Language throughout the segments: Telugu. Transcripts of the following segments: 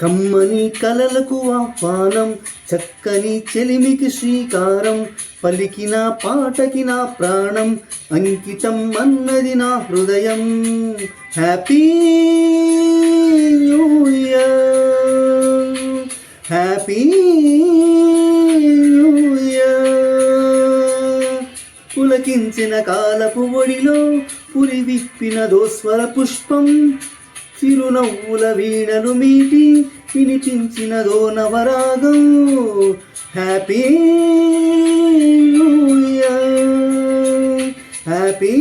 కమ్మని కలలకు ఆహ్వానం చక్కని చెలిమికి శ్రీకారం పలికిన పాటకి నా ప్రాణం అంకితం అన్నది నా హృదయం. Happy new year! Happy new year! పులకించిన కాలపు ఒడిలో పురివిప్పినదో స్వర పుష్పం చిరునవ్వుల వీణలు మీటి వినిపించినదో నవరాగం. Happy new year happy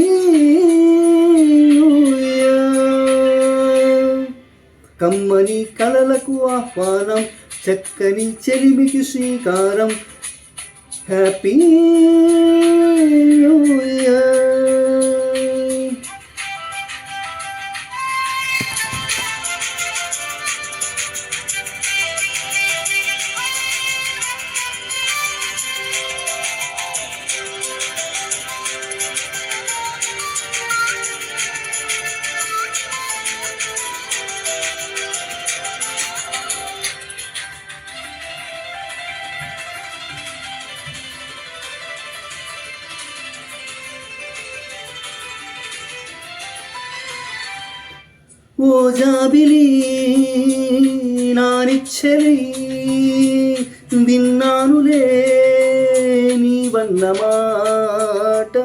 new year కమ్మని కలలకు ఆహ్వానం చక్కని చెలిమికి శ్రీకారం. హ్యాపీ ఓ జాబిలి నానిచ్చలి విన్నానులే నీ వన్నమాట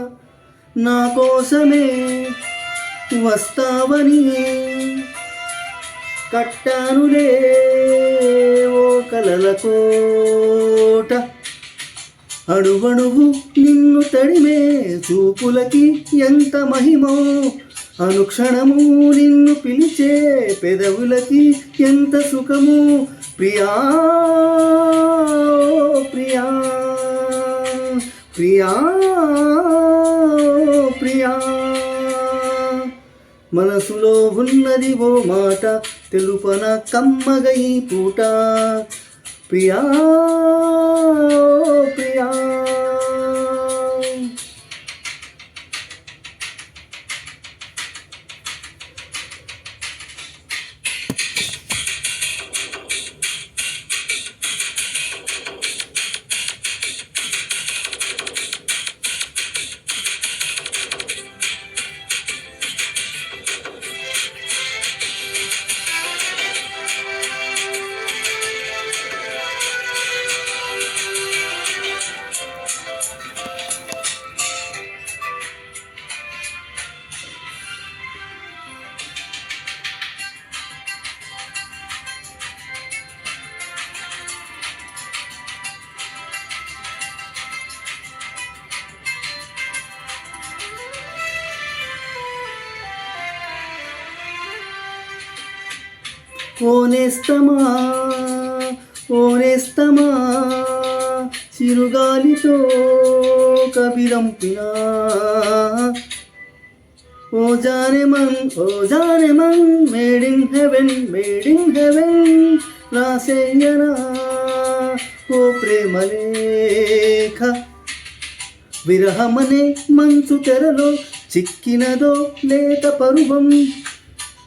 నా కోసమే వస్తావని కట్టానులే ఓ కలల కోట. అడువణువు నిన్ను తడిమే చూపులకి ఎంత మహిమో అనుక్షణము నిన్ను పిలిచే పెదవులకి ఎంత సుఖము? ప్రియా ప్రియా ప్రియా ప్రియా. మనసులో ఉన్నది ఓ మాట తెలుపన కమ్మగ ఈ పూట. ప్రియా ప్రియా ఓనేస్తమా ఓనేస్తమా చిరుగాలితో కబిరంపినా ఓ జానెమన్ ఓ జానెమన్ made in heaven made in heaven రాసేయనా ఓ ప్రేమలేఖ. విరహమనే మంచు తెరలో చిక్కినదో లేత పరువం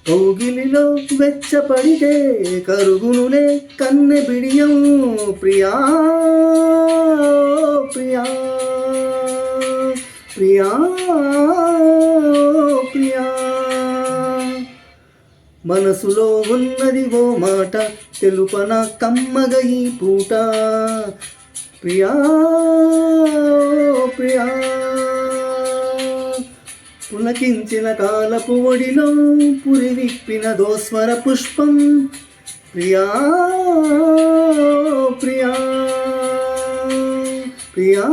కౌగిలిలో వెచ్చపడితే కరుగునులే కన్నె బిడియం. ప్రియా ప్రియా ప్రియా ప్రియా. మనసులో ఉన్నది ఓ మాట తెలుపన కమ్మగ ఈ పూట. ప్రియా ప్రియా. పులకించిన కాలపు ఒడిలో పురివిప్పిన దోస్వర పుష్పం. ప్రియా ప్రియా ప్రియా.